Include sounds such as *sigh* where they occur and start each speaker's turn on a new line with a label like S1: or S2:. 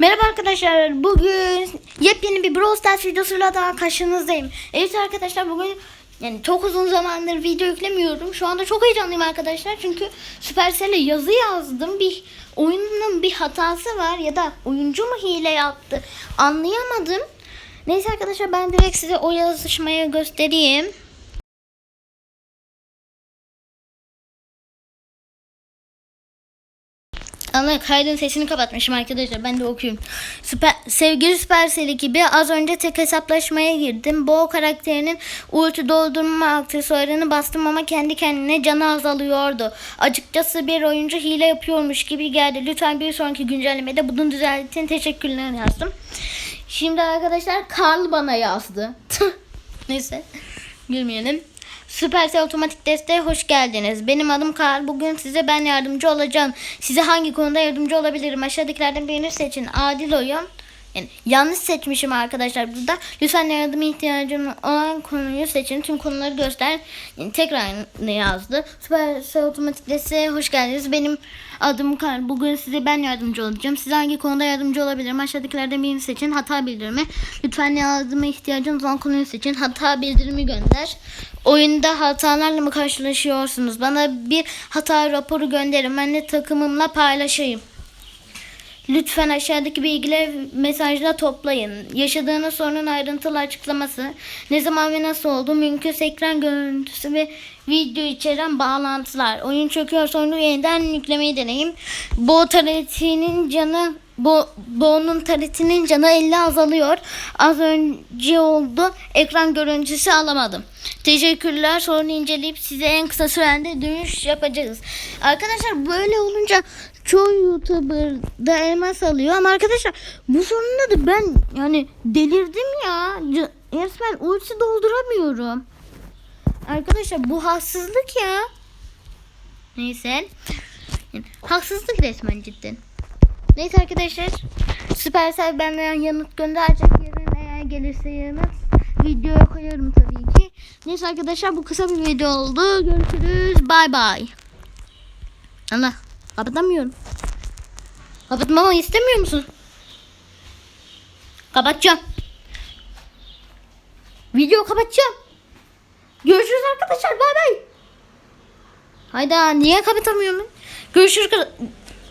S1: Merhaba arkadaşlar. Bugün yepyeni bir Brawl Stars videosuyla daha karşınızdayım. Evet arkadaşlar bugün yani çok uzun zamandır video yüklemiyorum. Şu anda çok heyecanlıyım arkadaşlar. Çünkü Supercell'e yazı yazdım. Bir oyunun bir hatası var ya da oyuncu mu hile yaptı anlayamadım. Neyse arkadaşlar ben direkt size o yazışmayı göstereyim. Ana kaydın sesini kapatmışım arkadaşlar. Ben de okuyayım. Süper, sevgili Supercell ekibi az önce tek hesaplaşmaya girdim. Bo karakterinin ulti doldurma aksesuarını bastım ama kendi kendine canı azalıyordu. Açıkçası bir oyuncu hile yapıyormuş gibi geldi. Lütfen bir sonraki güncellemede bunu düzeltin. Teşekkürler yazdım. Şimdi arkadaşlar Karl bana yazdı. *laughs* Neyse. Gülmeyelim. Supercell Otomatik Desteğe hoş geldiniz. Benim adım Karl. Bugün size ben yardımcı olacağım. Size hangi konuda yardımcı olabilirim? Aşağıdakilerden birini seçin. Adil oyun. Yani yanlış seçmişim arkadaşlar burada. Lütfen yardıma ihtiyacım olan konuyu seçin. Tüm konuları göster. Yani tekrar yazdı? Supercell Otomatik Desteğe hoş geldiniz. Benim adım Karl. Bugün size ben yardımcı olacağım. Size hangi konuda yardımcı olabilirim? Aşağıdakilerden birini seçin. Hata bildirimi. Lütfen yardıma ihtiyacınız olan konuyu seçin. Hata bildirimi gönder. Oyunda hatalarla mı karşılaşıyorsunuz? Bana bir hata raporu gönderin. Ben de takımımla paylaşayım. Lütfen aşağıdaki bilgileri mesajla toplayın. Yaşadığınız sorunun ayrıntılı açıklaması, ne zaman ve nasıl oldu, mümkünse ekran görüntüsü ve video içeren bağlantılar. Oyun çöküyorsa oyunu yeniden yüklemeyi deneyin. Bo taretinin canı Bo, Bo'nun taretinin canı 50 azalıyor. Az önce oldu. Ekran görüntüsü alamadım. Teşekkürler. Sorunu inceleyip size en kısa sürede dönüş yapacağız. Arkadaşlar böyle olunca çoğu YouTuber da elmas alıyor ama arkadaşlar bu sorunla da ben yani delirdim ya. Resmen ulti dolduramıyorum. Arkadaşlar bu haksızlık ya. Neyse. Haksızlık resmen cidden. Neyse arkadaşlar. Supercell benden yanıt gönderecek yarın eğer gelirse yanıt videoya koyarım tabii ki. Neyse arkadaşlar bu kısa bir video oldu. Görüşürüz. Bay bay. Allah kapatamıyorum. Kapatmamı istemiyor musun? Kapatacağım. Video kapatacağım. Görüşürüz arkadaşlar. Bay bay. Hayda niye kapatamıyorum? Görüşürüz.